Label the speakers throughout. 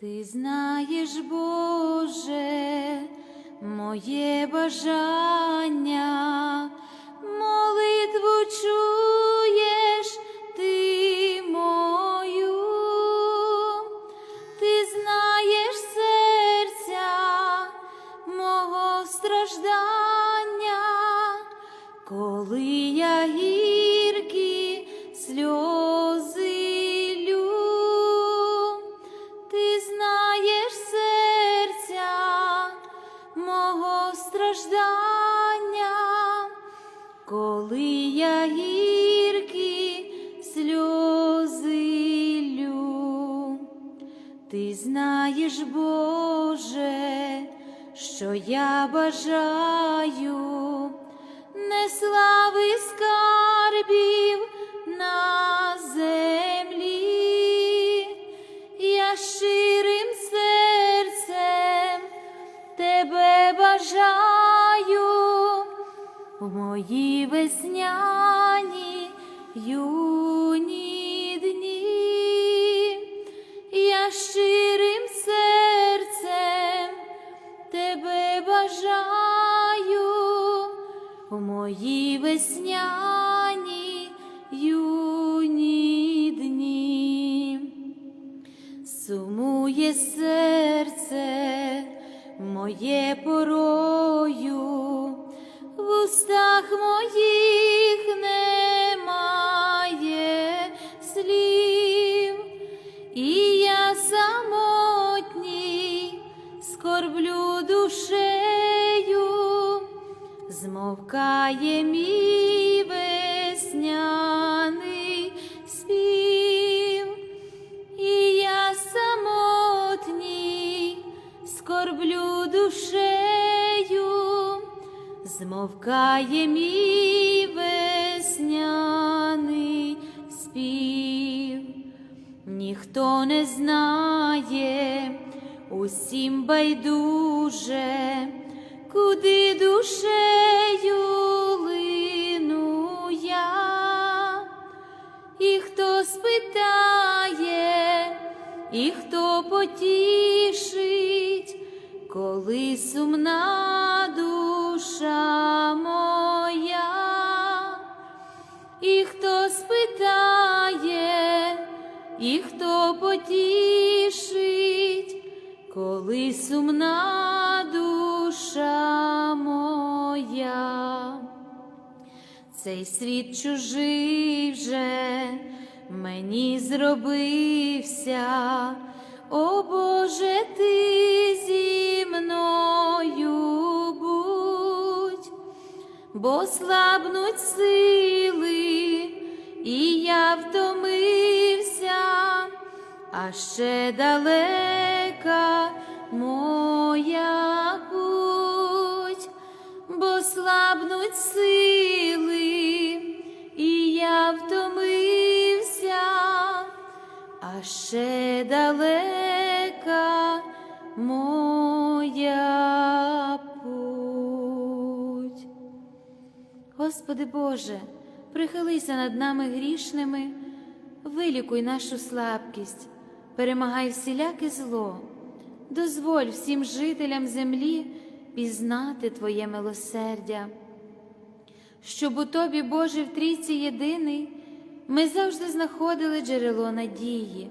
Speaker 1: Ти знаєш, Боже, моє бажання, молитву чуєш ти мою, ти знаєш серця мого страждання, коли я гіркі сльози Ти знаєш, Боже, що я бажаю не слави скарбів на землі, я щирим серцем тебе бажаю в мої весняні юні мої весняні юні дні. Сумує серце моє порою, в устах моїх змовкає мій весняний спів. І я самотній скорблю душею, змовкає мій весняний спів. Ніхто не знає, усім і хто потішить, коли сумна душа моя, і хто спитає, і хто потішить, коли сумна душа моя. Цей світ чужий вже мені зробився, о Боже, ти зі мною будь, бо слабнуть сили, і я втомився, а ще далека моя ще далека моя путь. Господи Боже, прихилися над нами грішними, вилікуй нашу слабкість, перемагай всіляке зло, дозволь всім жителям землі пізнати Твоє милосердя, щоб у Тобі, Боже, в трійці єдиний, ми завжди знаходили джерело надії.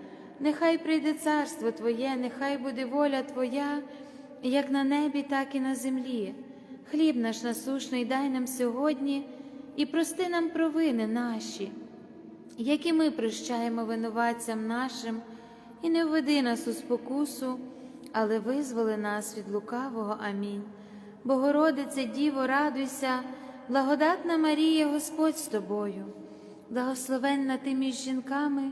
Speaker 1: нехай прийде царство Твоє, нехай буде воля Твоя, як на небі, так і на землі. Хліб наш насушний дай нам сьогодні і прости нам провини наші, які ми прощаємо винуватцям нашим, і не введи нас у спокусу, але визволи нас від лукавого. Амінь. Богородице, Діво, радуйся, благодатна Марія, Господь з тобою, благословенна ти між жінками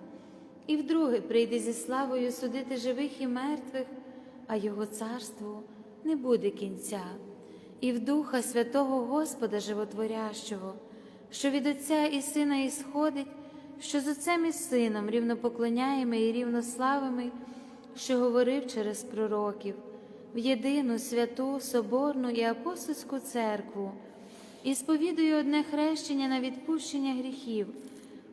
Speaker 1: і вдруге прийде зі славою судити живих і мертвих, а Його царству не буде кінця, і в Духа Святого Господа Животворящого, що від Отця і Сина ісходить, що з Отцем і Сином рівнопоклоняємо і рівнославими, що говорив через пророків, в єдину святу, соборну і апостольську церкву, і сповідую одне хрещення на відпущення гріхів,